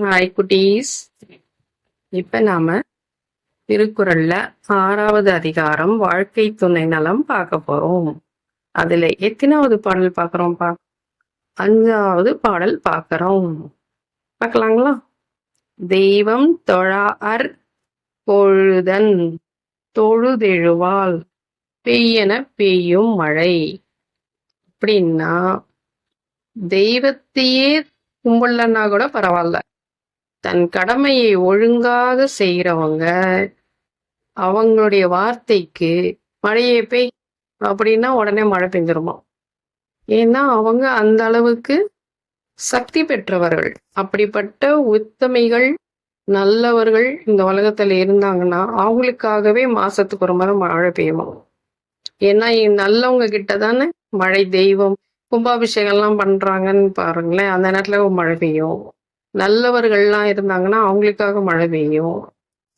Hi குட்டீஸ். இப்ப நாம திருக்குறள்ல ஆறாவது அதிகாரம் வாழ்க்கை துணை நலம் பார்க்க போறோம். அதுல எத்தனாவது பாடல் பார்க்கறோம் பா அஞ்சாவது பாடல் பார்க்கறோம். பார்க்கலாங்களா? தெய்வம் தொழா அர் பொழுதன் தொழுதெழுவால் பெய்யன பெய்யும் மழை. அப்படின்னா தெய்வத்தையே கும்பிடலன்னா கூட பரவாயில்ல. தன் கடமையை ஒழுங்காக செய்கிறவங்க அவங்களுடைய வார்த்தைக்கு மழையை பெய் அப்படின்னா உடனே மழை பெஞ்சிருமா? ஏன்னா அவங்க அந்த அளவுக்கு சக்தி பெற்றவர்கள். அப்படிப்பட்ட உத்தமைகள் நல்லவர்கள் இந்த உலகத்துல இருந்தாங்கன்னா அவங்களுக்காகவே மாசத்துக்கு ஒரு முறை மழை பெய்யும்? ஏன்னா நல்லவங்க கிட்ட தானே மழை தெய்வம் கும்பாபிஷேகம்லாம் பண்றாங்கன்னு பாருங்களேன் அந்த நேரத்துல மழை பெய்யும். நல்லவர்கள்லாம் இருந்தாங்கன்னா அவங்களுக்காக மழை பெய்யும்.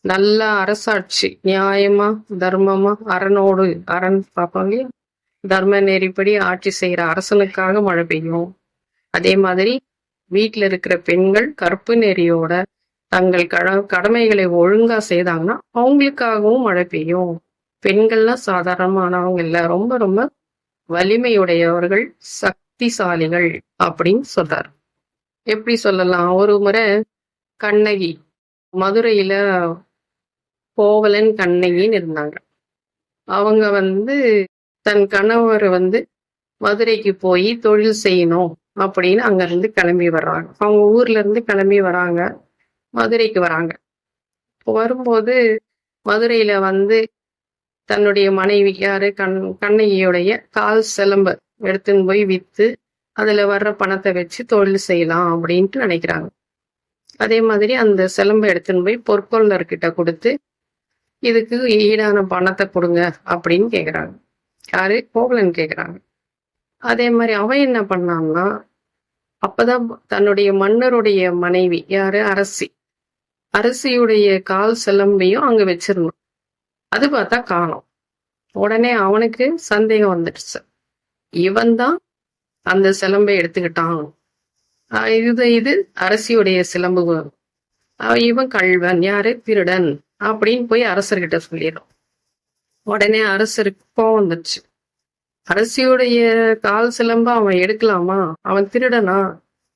நல்ல அரசாட்சி நியாயமா தர்மமா அரணோடு அரண் பார்ப்பாங்க இல்லையா? தர்ம நெறிப்படி ஆட்சி செய்யற அரசனுக்காக மழை பெய்யும். அதே மாதிரி வீட்டில் இருக்கிற பெண்கள் கற்பு நெறியோட தங்கள் கட கடமைகளை ஒழுங்கா செய்தாங்கன்னா அவங்களுக்காகவும் மழை பெய்யும். பெண்கள்லாம் சாதாரணமானவங்க இல்லை ரொம்ப ரொம்ப வலிமையுடையவர்கள் சக்திசாலிகள் அப்படின்னு சொல்றாரு. எப்படி சொல்லலாம்? ஒரு முறை கண்ணகி மதுரையில கோவலன் கண்ணகின்னு இருந்தாங்க. அவங்க வந்து தன் கணவர் வந்து மதுரைக்கு போய் தொழில் செய்யணும் அப்படின்னு அங்க இருந்து கிளம்பி வர்றாங்க. அவங்க ஊர்ல இருந்து கிளம்பி வராங்க. மதுரைக்கு வராங்க. வரும்போது மதுரையில வந்து தன்னுடைய மனைவி யாரு? கண் கண்ணகியுடைய கால் சிலம்பு எடுத்துன்னு போய் வித்து அதுல வர்ற பணத்தை வச்சு தொழில் செய்யலாம் அப்படின்ட்டு நினைக்கிறாங்க. அதே மாதிரி அந்த சிலம்பை எடுத்துன்னு போய் பொற்கொள்ளர்கிட்ட கொடுத்து இதுக்கு ஈடான பணத்தை கொடுங்க அப்படின்னு கேட்குறாங்க யாரு? கோவலன் கேட்குறாங்க அதே மாதிரி அவன் என்ன பண்ணான்னா அப்பதான் தன்னுடைய மன்னருடைய மனைவி யாரு? அரசி. அரசியுடைய கால் சிலம்பையும் அங்க வச்சிருந்தோம் அது பார்த்தா காணும். உடனே அவனுக்கு சந்தேகம் வந்துடுச்சு. இவன் தான் அந்த சிலம்பை எடுத்துக்கிட்டான். இது இது அரசியுடைய சிலம்பு. இவன் கள்வன் யாரு? திருடன் அப்படின்னு போய் அரசர்கிட்ட சொல்லிடும். உடனே அரசருக்கு கோவம் வந்துச்சு அரசியுடைய கால் சிலம்ப அவன் எடுக்கலாமா? அவன் திருடனா?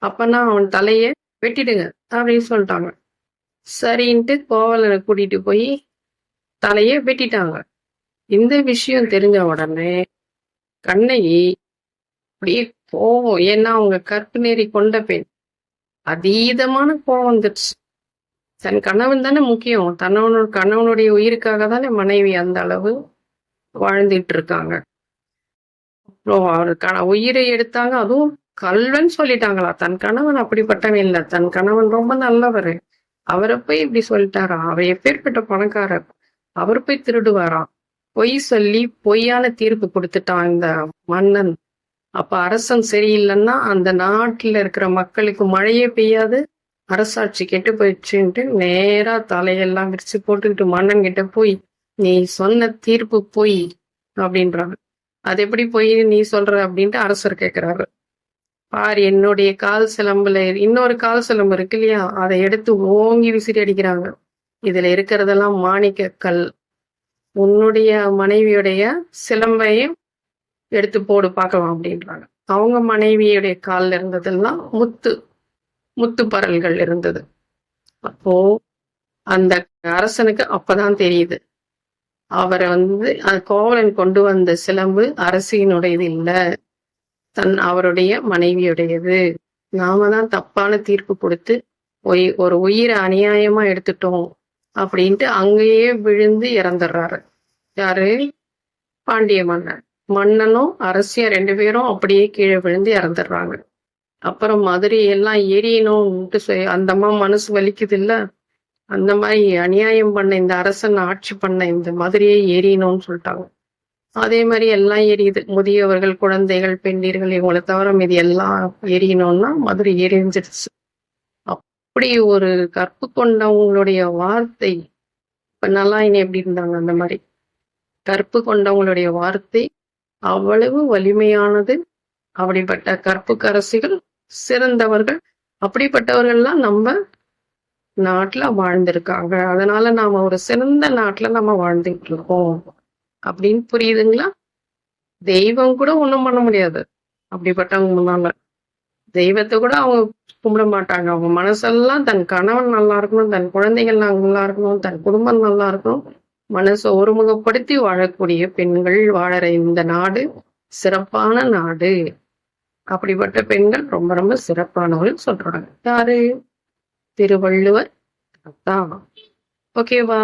அப்பனா அவன் தலைய வெட்டிடுங்க அப்படின்னு சொல்லிட்டாங்க. சரின்ட்டு கோவலனை கூட்டிட்டு போய் தலைய வெட்டிட்டாங்க. இந்த விஷயம் தெரிஞ்ச உடனே கண்ணகி அப்படியே கோவம். ஏன்னா அவங்க கற்பு நெறி கொண்ட பெண். அதீதமான கோவம் வந்துடுச்சு தன் கணவன் தானே முக்கியம். தன்னவனோட கணவனுடைய உயிருக்காக தானே மனைவி அந்த அளவு வாழ்ந்துட்டு இருக்காங்க அப்புறம் அவர் உயிரை எடுத்தாங்க. அதுவும் கல்வன் சொல்லிட்டாங்களா தன் கணவன் அப்படிப்பட்டவன் இல்லை. தன் கணவன் ரொம்ப நல்லவர். அவரை போய் இப்படி சொல்லிட்டாரா? அவர் எப்பேற்பட்ட பணக்காரர். அவர் போய் திருடுவாராம் பொய் சொல்லி பொய்யான தீர்ப்பு கொடுத்துட்டான் இந்த மன்னன். அப்ப அரசன் சரியில்லைன்னா அந்த நாட்டில் இருக்கிற மக்களுக்கு மழையே பெய்யாது. அரசாட்சி கெட்டு போயிடுச்சுன்ட்டு நேரா தலையெல்லாம் விரிச்சு போட்டுக்கிட்டு மன்னன் கிட்ட போய் நீ சொன்ன தீர்ப்பு பொய் அப்படின்றாங்க. அது எப்படி போய் நீ சொல்ற? அப்படின்ட்டு அரசர் கேட்கிறாரு பார் என்னுடைய கால் சிலம்புல இன்னொரு கால் சிலம்பு இருக்கு இல்லையா? அதை எடுத்து ஓங்கி விசிறி அடிக்கிறாங்க. இதுல இருக்கிறதெல்லாம் மாணிக்க கல். உன்னுடைய மனைவியுடைய சிலம்பையும் எடுத்து போடு பார்க்கலாம் அப்படின்றாங்க. அவங்க மனைவியுடைய காலில் இருந்ததெல்லாம் முத்து முத்து பரல்கள் இருந்தது. அப்போ அந்த அரசனுக்கு அப்பதான் தெரியுது. அவரை வந்து அந்த கோவலன் கொண்டு வந்த சிலம்பு அரசியினுடையது இல்ல. தன் அவருடைய மனைவியுடையது. நாம தான் தப்பான தீர்ப்பு கொடுத்து ஒய்- ஒரு உயிரை அநியாயமா எடுத்துட்டோம் அப்படின்ட்டு அங்கேயே விழுந்து இறந்துடுறாரு. யாரு? பாண்டிய மன்னன். மன்னனும் அரசியும் ரெண்டு பேரும் அப்படியே கீழே விழுந்து இறந்துடுறாங்க. அப்புறம் மதுரை எல்லாம் எரியணும்ட்டு அந்த அம்மா மனசு வலிக்குது இல்ல அந்த மாதிரி அநியாயம் பண்ண இந்த அரசன் ஆட்சி பண்ண இந்த மதுரையை எரியணும்னு சொல்லிட்டாங்க. அதே மாதிரி எல்லாம் எரியுது முதியவர்கள் குழந்தைகள் பெண்டீர்கள் இவங்களை தவிர மீது எல்லாம் எரியணும்னா மதுரை எரிஞ்சிடுச்சு அப்படி ஒரு கற்பு கொண்டவங்களுடைய வார்த்தை இப்ப நல்லா இனி எப்படி இருந்தாங்க அந்த மாதிரி? கற்பு கொண்டவங்களுடைய வார்த்தை அவ்வளவு வலிமையானது. அப்படிப்பட்ட கற்புக்கரசிகள் சிறந்தவர்கள். அப்படிப்பட்டவர்கள்லாம் நம்ம நாட்டுல வாழ்ந்திருக்காங்க. அதனால நாம ஒரு சிறந்த நாட்டுல நம்ம வாழ்ந்துட்டு இருக்கோம். அப்படின்னு புரியுதுங்களா? தெய்வம் கூட ஒண்ணும் பண்ண முடியாது. அப்படிப்பட்டவங்க முன்னால தெய்வத்தை கூட அவங்க கும்பிட மாட்டாங்க. அவங்க மனசெல்லாம் தன் கணவன் நல்லா இருக்கணும் தன் குழந்தைகள் நல்லா இருக்கணும் தன் குடும்பம் நல்லா இருக்கணும். மனசை ஒருமுகப்படுத்தி வாழக்கூடிய பெண்கள் வாழற இந்த நாடு சிறப்பான நாடு. அப்படிப்பட்ட பெண்கள் ரொம்ப ரொம்ப சிறப்பானவர்கள் சொல்றாங்க. யாரு? திருவள்ளுவர். தான் ஓகேவா?